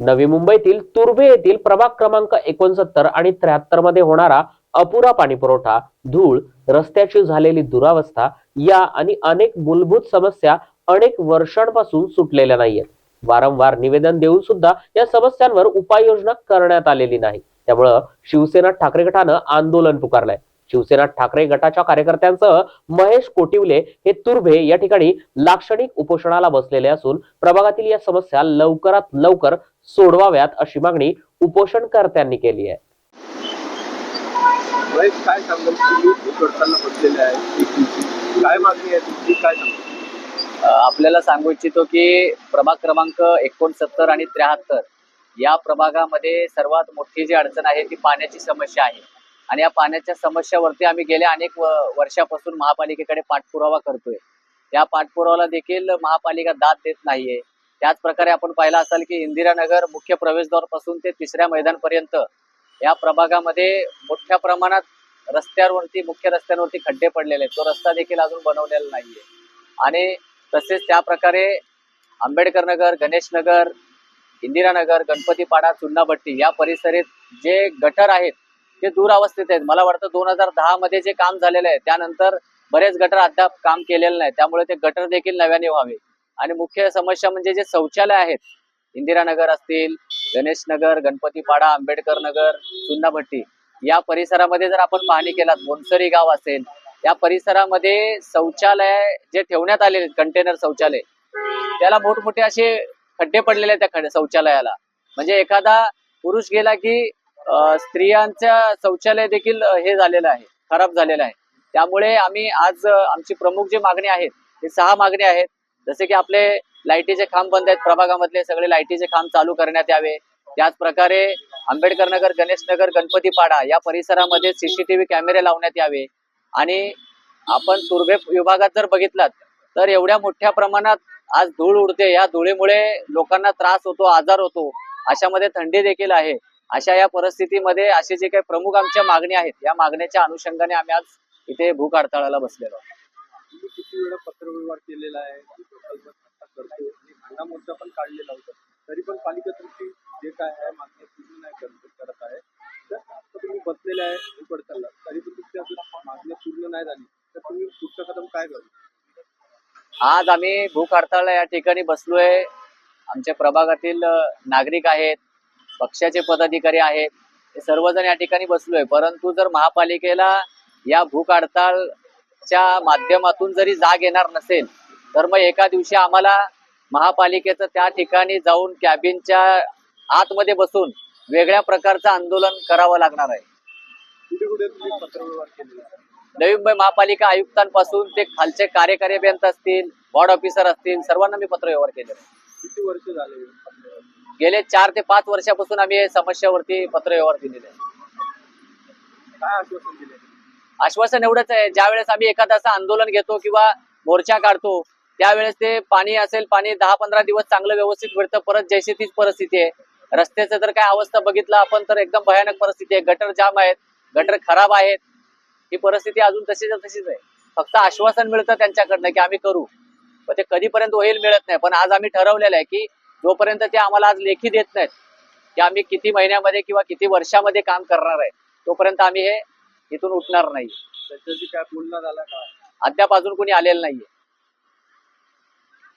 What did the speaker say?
नवी मुंबईतील तुर्भे येथील प्रभाग क्रमांक एकोणसत्तर आणि त्र्याहत्तरमध्ये होणारा अपुरा पाणी पुरवठा धूळ रस्त्याची झालेली दुरावस्था या आणि अनेक मूलभूत समस्या अनेक वर्षांपासून सुटलेल्या नाहीयेत. वारंवार निवेदन देऊन सुद्धा या समस्यांवर उपाययोजना करण्यात आलेली नाही. त्यामुळं शिवसेना ठाकरे गटानं आंदोलन पुकारलंय. शिवसेना ठाकरे गटाच्या कार्यकर्त्यांसह महेश कोटिवले हे तुर्भे या ठिकाणी लाक्षणिक उपोषणाला बसलेले असून प्रभागातील या समस्या लवकरात लवकर सोडवाव्यात अशी मागणी उपोषणकर्त्यांनी केली आहे. काय काय मागणी तुमची? काय आपल्याला सांगू इच्छितो की प्रभाग क्रमांक एकोणसत्तर आणि त्र्याहत्तर या प्रभागामध्ये सर्वात मोठी जी अडचण आहे ती पाण्याची समस्या आहे. आणि या पाण्याच्या समस्यावरती आम्ही गेल्या अनेक व- वर्षापासून महापालिकेकडे पाठपुरावा करतोय. या पाठपुरावाला देखील महापालिका दाद देत नाहीये. त्याच प्रकारे आपण पाहिला असाल की इंदिरानगर मुख्य प्रवेशद्वारपासून ते तिसऱ्या मैदानपर्यंत या प्रभागामध्ये मोठ्या प्रमाणात रस्त्यांवरती मुख्य रस्त्यांवरती खड्डे पडलेले आहेत. तो रस्ता देखील अजून बनवलेला नाहीये. आणि तसेच त्या प्रकारे आंबेडकर नगर गणेश नगर इंदिरानगर गणपतीपाडा चुन्नाभट्टी या परिसरात जे गटर आहेत ते दूर अवस्थेत आहेत. मला वाटतं दोन हजार दहा मध्ये जे काम झालेलं आहे त्यानंतर बरेच गटर अद्याप काम केलेलं नाही. त्यामुळे ते गटर देखील नव्याने व्हावे. आणि मुख्य समस्या म्हणजे जे शौचालय आहेत इंदिरानगर असतील गणेश नगर गणपतीपाडा आंबेडकर नगर चुन्नाभट्टी या परिसरामध्ये जर आपण पाहणी केलात बोनसरी गाव असेल या परिसरामध्ये शौचालय जे ठेवण्यात आलेले कंटेनर शौचालय त्याला मोठमोठे असे खड्डे पडलेले आहेत त्या खड्डे शौचालयाला. म्हणजे एखादा पुरुष गेला की स्त्रियांच्या शौचालय देखील हे झालेलं आहे खराब झालेलं आहे. त्यामुळे आम्ही आज आमची प्रमुख जी मागणी आहेत हे सहा मागणी आहेत. जसे की आपले लाईटीचे खांब बंद आहेत प्रभागामधले सगळे लाईटीचे खांब चालू करण्यात यावे. त्याचप्रकारे आंबेडकर नगर गणेश नगर गणपतीपाडा या परिसरामध्ये सीसीटीव्ही कॅमेरे लावण्यात यावे. आणि आपण तुर्भे विभागात जर बघितलात तर एवढ्या मोठ्या प्रमाणात आज धूळ उडते. या धुळीमुळे लोकांना त्रास होतो आजार होतो. अशामध्ये थंडी देखील आहे. अशा या परिस्थितीमध्ये असे जे काही प्रमुख आमच्या मागणी आहेत या मागण्याच्या अनुषंगाने आम्ही आज इथे भूक हडताळाला बसलेलो आहोत. किती वेळा पत्रव्यवहार केलेला आहे? मोर्चा पण काढलेला होता. तरी पण पालिका तुमची जे काय आहे मागणी पूर्ण नाही करत करत आहे. तर तुम्ही बसलेले आहे अडचणला तरी पण तुमच्या अजून मागण्या पूर्ण नाही झाली. तर तुम्ही पुढचा कदम काय कराल आज आम्ही भूक हडताळला या ठिकाणी बसलोय. आमच्या प्रभागातील नागरिक आहेत पक्षाचे पदाधिकारी आहेत. हे सर्वजण या ठिकाणी बसलोय. परंतु जर महापालिकेला या भूक हडताळच्या माध्यमातून जरी जाग येणार नसेल तर मग एका दिवशी आम्हाला महापालिकेचं त्या ठिकाणी जाऊन कॅबिनच्या आतमध्ये बसून वेगळ्या प्रकारचं आंदोलन करावं लागणार आहे. नवी मुंबई महापालिका आयुक्तांपासून ते खालचे कार्यकारी अभियंता असतील वॉर्ड ऑफिसर असतील सर्वांना मी पत्रव्यवहार केले किती वर्ष झाले? गेले चार ते पाच वर्षापासून आम्ही समस्यावरती पत्रव्यवहार दिलेले आहे आश्वासन एवढंच आहे ज्यावेळेस आम्ही एखादं असं आंदोलन घेतो किंवा मोर्चा काढतो त्यावेळेस ते पाणी असेल पाणी दहा पंधरा दिवस चांगलं व्यवस्थित मिळतं परत जैशी तीच परिस्थिती आहे. रस्त्याचं जर काय अवस्था बघितलं आपण तर एकदम भयानक परिस्थिती आहे. गटर जाम आहेत गटर खराब आहेत. ही परिस्थिती अजून तशीच तशीच आहे. फक्त आश्वासन मिळतं त्यांच्याकडनं की आम्ही करू. पण ते कधीपर्यंत होईल मिळत नाही. पण आज आम्ही ठरवलेलं आहे की जोपर्यंत ते आम्हाला आज लेखी देत नाहीत की आम्ही किती महिन्यामध्ये किंवा किती वर्षामध्ये काम करणार आहे तोपर्यंत आम्ही हे इथून उठणार नाही. त्याच्याशी काय बोलणं झाला का? अद्याप अजून कोणी आलेलं नाहीये.